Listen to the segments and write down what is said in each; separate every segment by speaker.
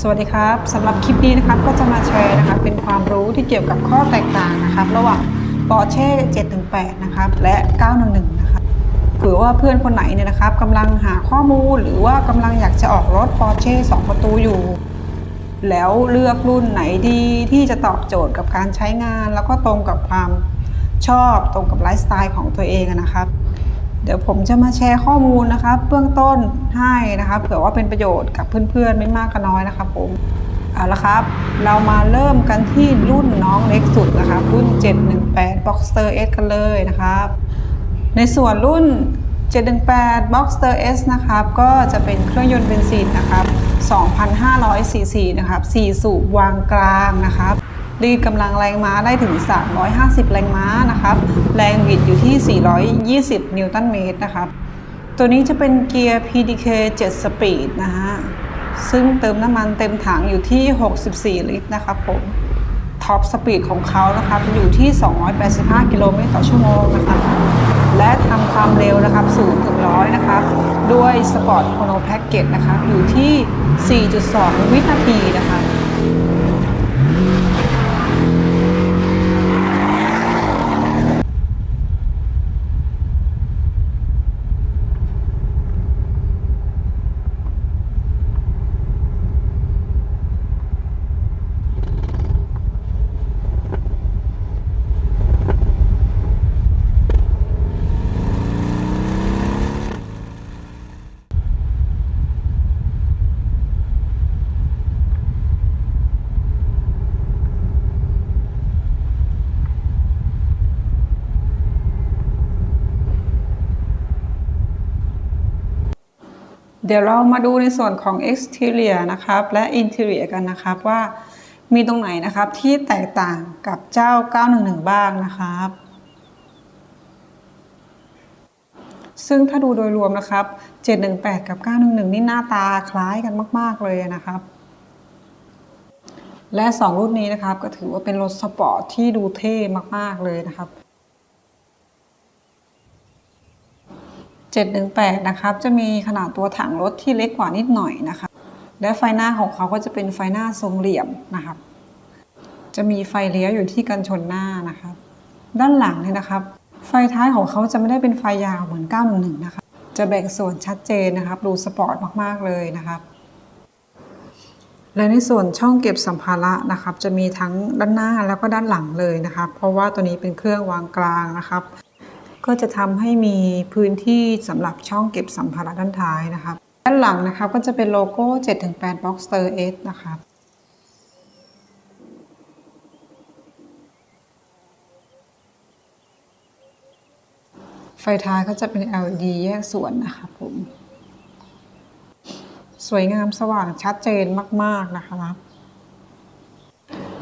Speaker 1: สวัสดีครับสำหรับคลิปนี้นะครับก็จะมาแชร์นะครับเป็นความรู้ที่เกี่ยวกับข้อแตกต่างนะครับระหว่าง Porsche 718นะครับและ911นะครับเผื่อว่าเพื่อนคนไหนเนี่ยนะครับกำลังหาข้อมูลหรือว่ากำลังอยากจะออกรถ Porsche 2ประตูอยู่ แล้วเลือกรุ่นไหนดีที่จะตอบโจทย์กับการใช้งาน แล้วก็ตรงกับความชอบตรงกับไลฟ์สไตล์ของตัวเองนะครับ เดี๋ยวผมจะมาแชร์ข้อมูลนะครับเบื้องต้นให้นะครับเผื่อว่าเป็นประโยชน์กับเพื่อนๆ ไม่มากก็น้อยนะครับผมเอาละครับ เรามาเริ่มกันที่รุ่นน้องเล็กสุดนะครับ รุ่น 718 Boxster S กันเลยนะครับ ในส่วนรุ่น 718 Boxster S นะครับ ก็จะเป็นเครื่องยนต์เบนซินนะครับ 2,500ซีซีนะครับ 4 สูบวางกลางนะครับ รีดกำลังแรงม้าได้ถึง 350 แรงม้านะครับแรงบิดอยู่ที่ 420 นิวตันเมตรนะครับตัวนี้จะเป็นเกียร์ PDK 7 สปีดนะฮะซึ่งเติมน้ำมันเต็มถังอยู่ที่ 64 ลิตรนะครับผมท็อปสปีดของเขานะครับอยู่ที่ 285 กิโลเมตรต่อชั่วโมงนะครับและทำความเร็วนะครับ0ถึง100 นะครับ ด้วยสปอร์ตโคโนแพ็กเกจนะครับอยู่ที่ 4.2 วินาทีนะครับ เดี๋ยวเรามาดูในส่วนของ exterior นะครับ และ interior กันนะครับว่ามีตรงไหนนะครับที่แตกต่างกับเจ้า 911 บ้างนะครับ ซึ่งถ้าดูโดยรวมนะครับ 718 กับ 911 นี่หน้าตาคล้ายกันมาก ๆ เลยนะครับ และ 2 รุ่นนี้นะครับก็ถือว่าเป็นรถสปอร์ตที่ดูเท่มาก ๆ เลยนะครับ 718 นะครับ จะมีขนาดตัวถังรถที่เล็กกว่านิดหน่อยนะครับ และไฟหน้าของเขาก็จะเป็นไฟหน้าทรงเหลี่ยมนะครับ จะมีไฟเลี้ยวอยู่ที่กันชนหน้านะครับ ด้านหลังเนี่ยนะครับ ไฟท้ายของเขาจะไม่ได้เป็นไฟยาวเหมือน 911 นะครับ จะแบ่งส่วนชัดเจนนะครับ ดูสปอร์ตมากๆเลยนะครับ และในส่วนช่องเก็บสัมภาระนะครับ จะมีทั้งด้านหน้าแล้วก็ด้านหลังเลยนะครับ เพราะว่าตัวนี้เป็นเครื่องวางกลางนะครับ ก็จะทำให้มีพื้นที่สำหรับช่องเก็บสัมภาระด้านท้ายนะครับด้านหลังนะครับก็จะเป็นโลโก้ 7-8 Boxster S นะครับไฟท้ายก็จะเป็น LED แยกส่วนนะครับผม สวยงามสว่างชัดเจนมาก ๆ นะครับ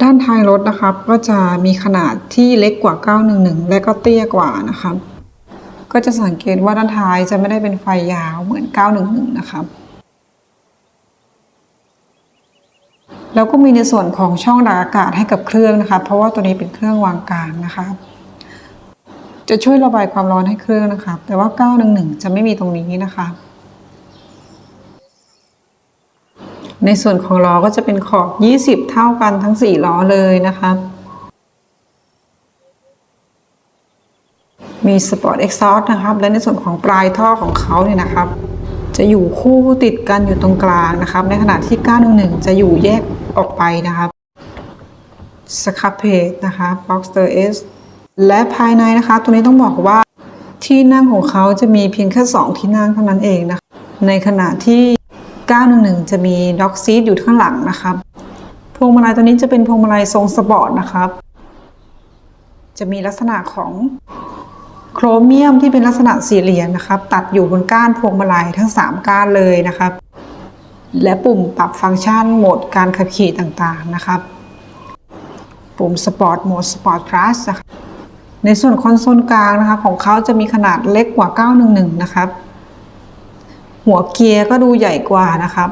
Speaker 1: ด้านท้ายรถนะครับก็จะมีขนาดที่เล็กกว่า 911 และก็เตี้ยกว่านะครับ ก็จะสังเกตว่าด้านท้ายจะไม่ได้เป็นไฟยาวเหมือน 911 นะครับแล้วก็มีในส่วนของช่องดักอากาศให้กับเครื่องนะคะ เพราะว่าตัวนี้เป็นเครื่องวางกลางนะคะ จะช่วยระบายความร้อนให้เครื่องนะคะ แต่ว่า 911 จะไม่มีตรงนี้นะคะ ในส่วนของล้อก็จะเป็นขอบ 20 เท่ากันทั้ง 4 ล้อเลยนะคะ มีสปอร์ตเอ็กซอสนะครับ และในส่วนของปลายท่อของเขาเนี่ยนะครับ จะอยู่คู่ติดกันอยู่ตรงกลางนะครับ ในขณะที่ 911 จะอยู่แยกออกไปนะครับสครับเพจนะคะ Boxster S และภายในนะคะ ตัวนี้ต้องบอกว่าที่นั่งของเขาจะมีเพียงแค่ 2 ที่นั่งเท่านั้นเองนะคะ ในขณะที่ 911 จะมีด็อกซีทอยู่ข้างหลังนะครับพวงมาลัยตัวนี้จะเป็นพวงมาลัยทรงสปอร์ตนะครับ จะมีลักษณะของ โครเมียมที่เป็นลักษณะสี่เหลี่ยมนะครับ ตัดอยู่บนก้านพวงมาลัยทั้ง 3 ก้านเลยนะครับ และปุ่มปรับฟังก์ชันโหมดการขับขี่ต่างๆนะครับ ปุ่มสปอร์ตโหมดสปอร์ตพลัสในส่วนคอนโซลกลางนะคะของเขาจะมีขนาดเล็กกว่า 911 นะครับ หัวเกียร์ก็ดูใหญ่กว่านะครับ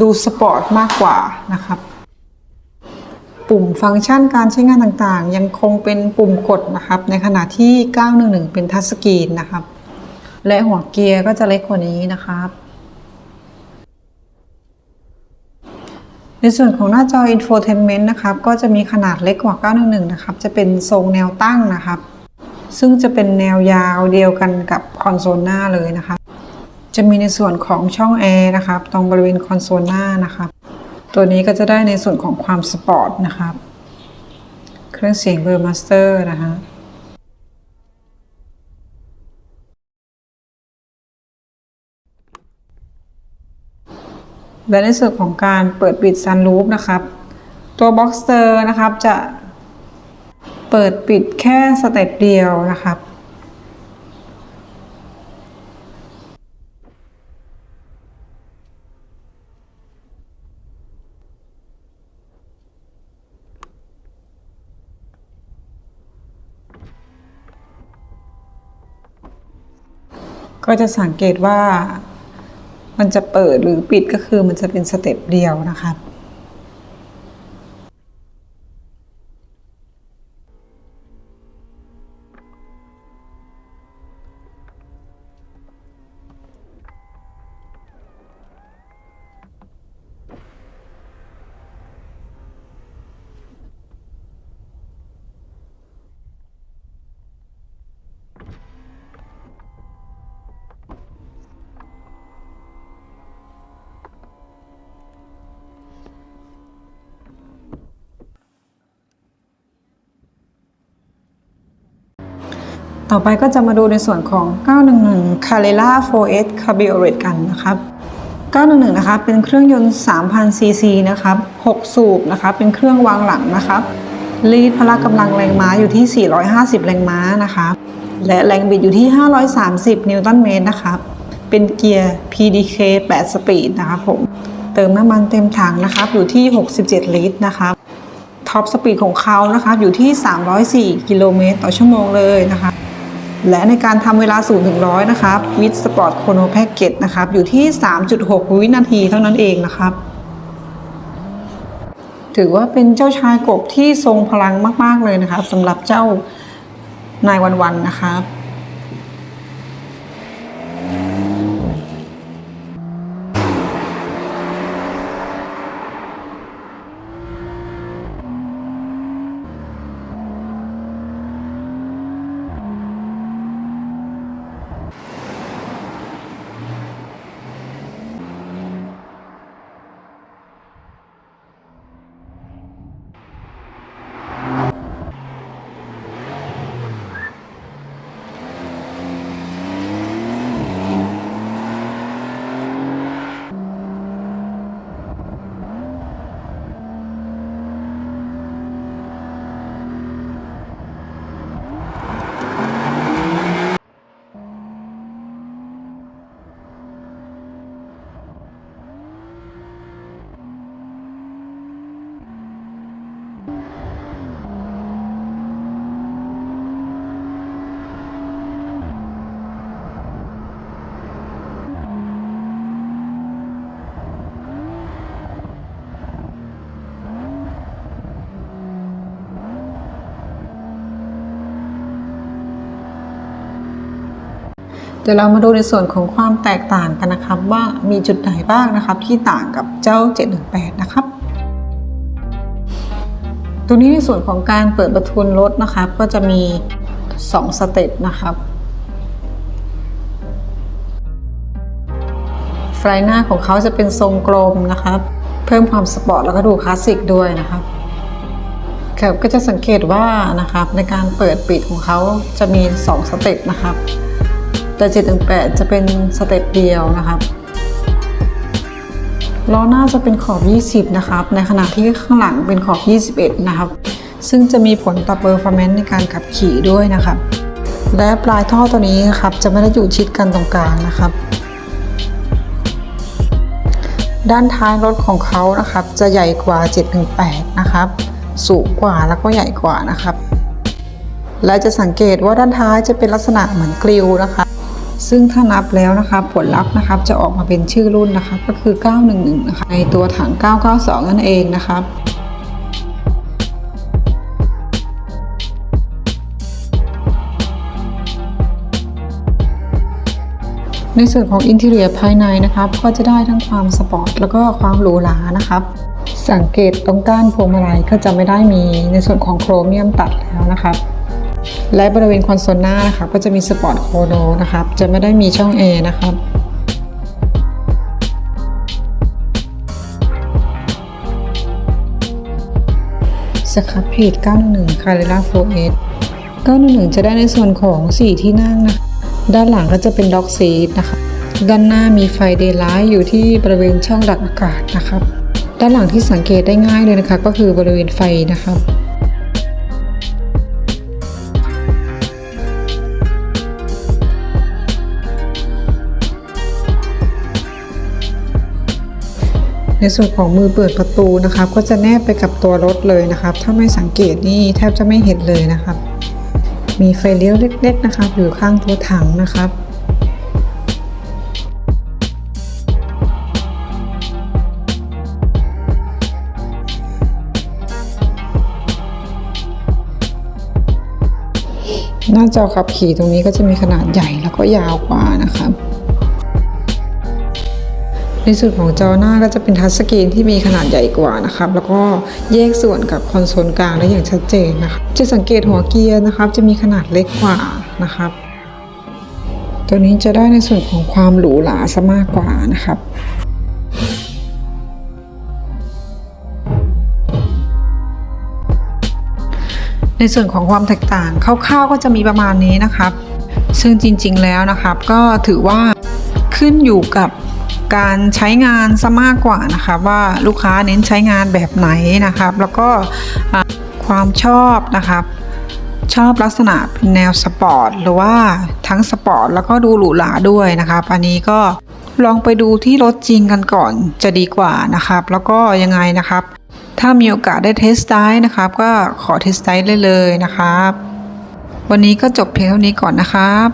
Speaker 1: ดูสปอร์ตมากกว่านะครับ ปุ่มฟังก์ชันการใช้งานต่างๆ ยังคงเป็นปุ่มกดนะครับ ในขณะที่ 911 เป็นทัชสกรีนนะครับ และหัวเกียร์ก็จะเล็กกว่านี้นะครับ ในส่วนของหน้าจอ Infotainment นะครับ ก็จะมีขนาดเล็กกว่า 911 นะครับ จะเป็นทรงแนวตั้งนะครับ ซึ่งจะเป็นแนวยาวเดียวกันกับคอนโซลหน้าเลยนะครับ จะมีในส่วนของช่องแอร์นะครับ ตรงบริเวณคอนโซลหน้านะครับ ตัวนี้ก็จะได้ในส่วนของความสปอร์ตนะครับ เครื่องเสียงเบอร์มาสเตอร์นะคะและในส่วนของการเปิดปิดซันรูฟนะครับ ตัวบ็อกเตอร์นะครับจะเปิดปิดแค่สเต็ปเดียวนะครับ ก็จะสังเกตว่ามันจะเปิดหรือปิดก็คือมันจะเป็นสเต็ปเดียวนะคะ ต่อไปก็จะมาดูในส่วนของ 911 Carrera 4S Cabriolet กันนะครับ 911 นะครับเป็นเครื่องยนต์ 3,000 ซีซีนะครับ 6 สูบนะครับเป็นเครื่องวางหลังนะครับรีดพละกำลังแรงม้าอยู่ที่ 450 แรงม้านะครับและแรงบิดอยู่ที่ 530 นิวตันเมตรนะครับ เป็นเกียร์ PDK 8 สปีดนะครับผม เติมน้ำมันเต็มถังนะครับ อยู่ที่ 67 ลิตรนะครับ ท็อปสปีดของเขานะครับ อยู่ที่ 304 กิโลเมตรต่อชั่วโมงเลยนะคะ และในการทำเวลา 0 ถึง 100 นะครับวิดสปอร์ตโคโนแพ็กเกจนะครับ อยู่ที่ 3.6 วินาทีเท่านั้นเองนะครับ ถือว่าเป็นเจ้าชายกบที่ทรงพลังมาก ๆ เลยนะครับสำหรับเจ้านายวันวันๆนะครับ เดี๋ยวเรามาดูในส่วนของความแตกต่างกันนะครับ ว่ามีจุดไหนบ้างนะครับ ที่ต่างกับเจ้า 718 นะครับ ตัวนี้ในส่วนของการเปิดประทุนรถนะครับ ก็จะมี 2 สเต็ปนะครับไฟหน้าของเขาจะเป็นทรงกลมนะครับ เพิ่มความสปอร์ตแล้วก็ดูคลาสสิกด้วยนะครับครับก็จะสังเกตว่านะครับในการเปิดปิดของเขาจะมี 2 สเต็ปนะครับ แต่7ถึง8จะเป็นสเต็ปเดียวนะครับล้อหน้าจะเป็นขอบ 20 นะครับ ในขณะที่ข้างหลังเป็นขอบ 21 นะครับ ซึ่งจะมีผลต่อเปอร์ฟอร์แมนซ์ในการขับขี่ด้วยนะครับ และปลายท่อตัวนี้นะครับจะไม่ได้อยู่ชิดกันตรงกลางนะครับ ด้านท้ายรถของเขานะครับ จะใหญ่กว่า 718 นะครับ สูงกว่าแล้วก็ใหญ่กว่านะครับ และจะสังเกตว่าด้านท้ายจะเป็นลักษณะเหมือนกริวนะคะ ซึ่งถ้านับแล้วนะคะผลลัพธ์นะครับจะออกมาเป็นชื่อรุ่นนะคะก็คือ 911 นะคะในตัวถัง 992 นั่นเองนะครับในส่วนของอินเท i รียภายในนะครับ ก็จะได้ทั้งความสปอร์ตแล้วก็ความหรูหรานะครับ สังเกตตรงก้านพวงมาลัยก็จะไม่ได้มีในส่วนของโครเมียมตัดแล้วนะครับ และบริเวณคอนโซลหน้านะครับก็จะมีสปอร์ตโคโนนะครับ จะไม่ได้มีช่องแอร์นะครับสครับเพจ911 c a r r e r a 4S 911 จะได้ในส่วนของ 4 ที่นั่งนะคะด้านหลังก็จะเป็นด็อกซีทนะคะ ด้านหน้ามีไฟเดย์ไลท์อยู่ที่บริเวณช่องดักอากาศนะครับ ด้านหลังที่สังเกตได้ง่ายเลยนะคะ ก็คือบริเวณไฟนะครับ ในส่วนของมือเปิดประตูนะครับ ก็จะแนบไปกับตัวรถเลยนะครับ ถ้าไม่สังเกตนี่แทบจะไม่เห็นเลยนะครับ มีไฟเลี้ยวเล็ก ๆ นะครับ อยู่ข้างตัวถังนะครับหน้าจอขับขี่ตรงนี้ก็จะมีขนาดใหญ่แล้วก็ยาวกว่านะครับ ในส่วนของจอหน้าก็จะเป็นทัชสกรีนที่มีขนาดใหญ่กว่านะครับ แล้วก็แยกส่วนกับคอนโซลกลางได้อย่างชัดเจนนะครับจะสังเกตหัวเกียร์นะครับ จะมีขนาดเล็กกว่านะครับ ตัวนี้จะได้ในส่วนของความหรูหราซะมากกว่านะครับในส่วนของความแตกต่างคร่าวๆก็จะมีประมาณนี้นะครับ ซึ่งจริงๆแล้วนะครับ ก็ถือว่าขึ้นอยู่กับ การใช้งานซะมากกว่านะครับว่าลูกค้าเน้นใช้งานแบบไหนนะครับ แล้วก็ความชอบนะครับ ชอบลักษณะเป็นแนวสปอร์ตหรือว่าทั้งสปอร์ตแล้วก็ดูหรูหราด้วยนะครับอันนี้ก็ลองไปดูที่รถจริงกันก่อนจะดีกว่านะครับ แล้วก็ยังไงนะครับ ถ้ามีโอกาสได้เทสไดร์นะครับ ก็ขอเทสไดร์ได้เลยนะครับ วันนี้ก็จบเพียงเท่านี้ก่อนนะครับ